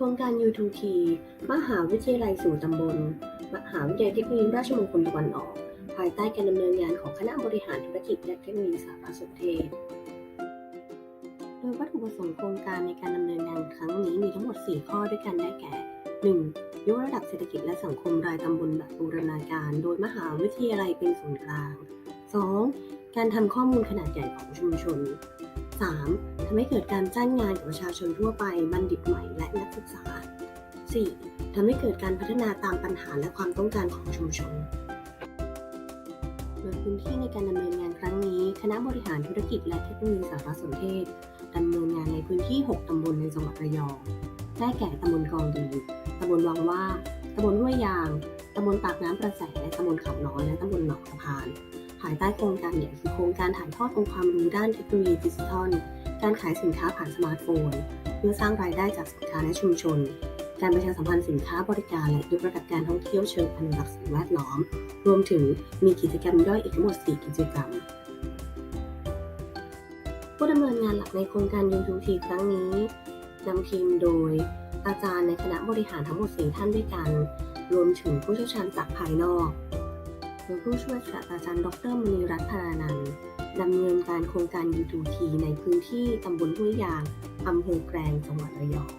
โครงการ U2T มหาวิทยาลัยสู่ตำบล มหาวิทยาลัยเทคโนโลยีราชมงคลตะวันออก ภายใต้การดำเนินงานของคณะบริหารธุรกิจและเทคโนโลยีสารสนเทศ โดยวัตถุประสงค์โครงการในการดำเนินงานครั้งนี้มีทั้งหมด 4 ข้อด้วยกันได้แก่ 1. ยกระดับเศรษฐกิจและสังคมรายตำบลแบบบูรณาการ โดยมหาวิทยาลัยเป็นศูนย์กลาง 2. การทำข้อมูลขนาดใหญ่ของชุมชน 3. ทำให้เกิดการจ้างงานกับประชาชนทั่วไป บัณฑิตใหม่และนักศึกษา 4. ทำให้เกิดการพัฒนาตามปัญหาและความต้องการของชุมชนโดยพื้นที่ในการดำเนินงานครั้งนี้ คณะบริหารธุรกิจและเทคโนโลยีสารสนเทศดำเนินงานในพื้นที่ 6ตำบลในจังหวัดระยอง ได้แก่ตำบลกองดีตำบลวังว่าตำบลห้วยยางตำบลปากน้ำประแสตำบลเขาน้อยและตำบลหนองสะพาน ภายใต้โครงการใหญ่คือโครงการถ่ายทอดองค์ความรู้ด้านเทคโนโลยีดิจิทัล การขายสินค้าผ่านสมาร์ทโฟน เพื่อสร้างรายได้จากสินค้าและชุมชน การประชาสัมพันธ์สินค้าบริการและยกระดับการท่องเที่ยวเชิงอนุรักษ์สิ่งแวดล้อม รวมถึงมีกิจกรรมย่อยอีกทั้งหมด 4 กิจกรรม ผู้ดำเนินงานหลักในโครงการ U2T ครั้งนี้นำทีมโดย อาจารย์ในคณะบริหารทั้งหมด4ท่านด้วยกัน รวมถึงผู้เชี่ยวชาญจากภายนอก โดยผู้ช่วยศาสตราจารย์ดรมณีรัตน์พารานันท์ดำเนินการโครงการ U2T ในพื้นที่ตำบลห้วยยางอำเภอแกลงจังหวัดระยอง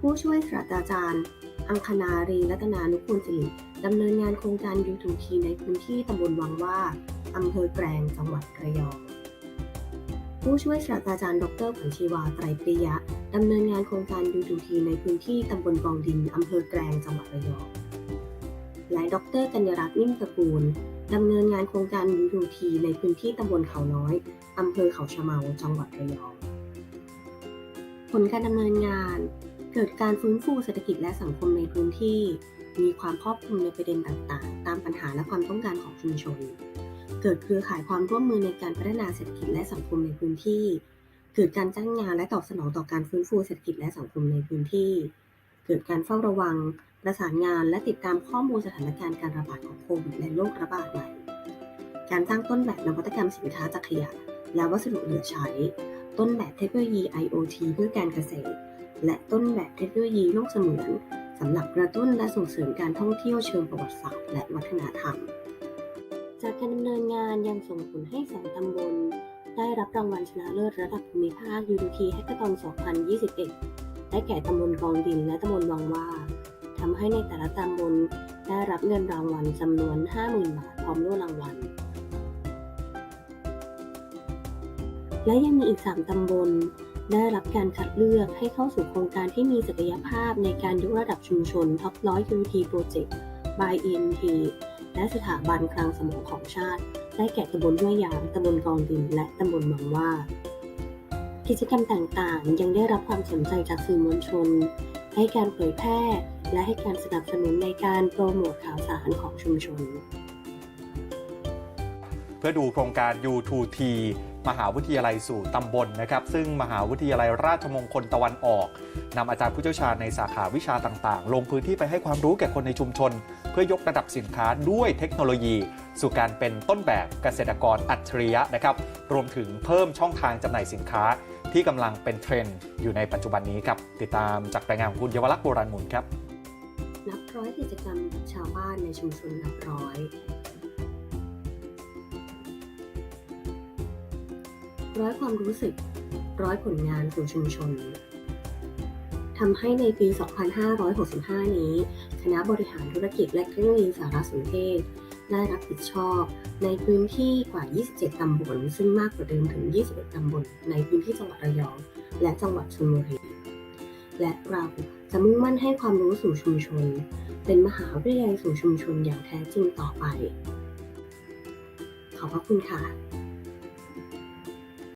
ผู้ช่วยศาสตราจารย์ อังคณารีรัตนานุกูลสิริดำเนินงานโครงการ U2T ในพื้นที่ตำบลวังว่าอำเภอแกลงจังหวัดระยอง ผู้ช่วยศาสตราจารย์ ดรผันชีวาไตรปริยะดำเนินงานโครงการ U2T ในพื้นที่ตำบลกองดินอำเภอแกลงจังหวัดระยอง และดรกัญญรัตน์นิ่มตระกูลดำเนินงานโครงการ U2T ในพื้นที่ตำบลเขาน้อยอำเภอเขาชะเมา จังหวัดระยอง ผลการดำเนินงานเกิดการฟื้นฟูเศรษฐกิจและสังคมในพื้นที่ มีความครอบคลุมในประเด็นต่างๆ ตามปัญหาและความต้องการของชุมชน เกิดเครือข่ายความร่วมมือในการพัฒนาเศรษฐกิจและสังคมในพื้นที่ เกิดการจ้างงานและตอบสนองต่อการฟื้นฟูเศรษฐกิจและสังคมในพื้นที่ เกิดการเฝ้าระวัง ประสานงานและติดตามข้อมูลสถานการณ์การระบาดของโควิดและโรคระบาดใหม่ การสร้างต้นแบบนวัตกรรมสินค้าจากขยะ และวัสดุเหลือใช้ ต้นแบบเทคโนโลยี IoT เพื่อการเกษตร และต้นแบบเทคโนโลยีโลกเสมือนสำหรับกระตุ้นและส่งเสริมการท่องเที่ยวเชิงประวัติศาสตร์และวัฒนธรรม จากการดำเนินงานยังส่งผลให้สองตำบลได้รับรางวัลชนะเลิศระดับภูมิภาค UDT Hackathon 2021 ได้แก่ตำบลกองดินและตำบลวังว่า ทำให้ในแต่ละตำบลได้รับเงินรางวัลจำนวน 50,000 บาทพร้อมโล่รางวัล และยังมีอีก 3 ตำบลได้รับการคัดเลือกให้เข้าสู่โครงการที่มีศักยภาพในการยกระดับชุมชน Top 100 UT Project by ENT และสถาบันคลังสมองของชาติ ได้แก่ตำบลห้วยยางตำบลกองดิน และตำบลหนองว่า กิจกรรมต่างๆ ยังได้รับความสนใจจากสื่อมวลชน ให้การเผยแพร่ และให้การสนับสนุนในการโปรโมทข่าวสารของชุมชน เพื่อดูโครงการ U2T มหาวิทยาลัยสู่ตำบลนะครับ ซึ่งมหาวิทยาลัยราชมงคลตะวันออกนำอาจารย์ผู้เชี่ยวชาญในสาขาวิชาต่างๆ ลงพื้นที่ไปให้ความรู้แก่คนในชุมชน เพื่อยกระดับสินค้าด้วยเทคโนโลยี สู่การเป็นต้นแบบเกษตรกรอัจฉริยะนะครับ รวมถึงเพิ่มช่องทางจำหน่ายสินค้า ที่กำลังเป็นเทรนด์อยู่ในปัจจุบันนี้ครับ ติดตามจากรายงานของคุณเยาวลักษณ์โบราณมุนครับ นับร้อยกิจกรรมกับชาวบ้านในชุมชนนับร้อยร้อยความรู้สึก ร้อยผลงานสู่ชุมชน ทำให้ในปี 2565 นี้ คณะบริหารธุรกิจและเทคโนโลยีสารสนเทศ ได้รับผิดชอบในพื้นที่กว่า 27 ตำบล ซึ่งมากกว่าเดิมถึง 21 ตำบล ในพื้นที่จังหวัดระยอง และจังหวัดชลบุรี และเราจะมุ่งมั่นให้ความรู้สู่ชุมชน เป็นมหาวิทยาลัยสู่ชุมชนอย่างแท้จริงต่อไป ขอบพระคุณค่ะ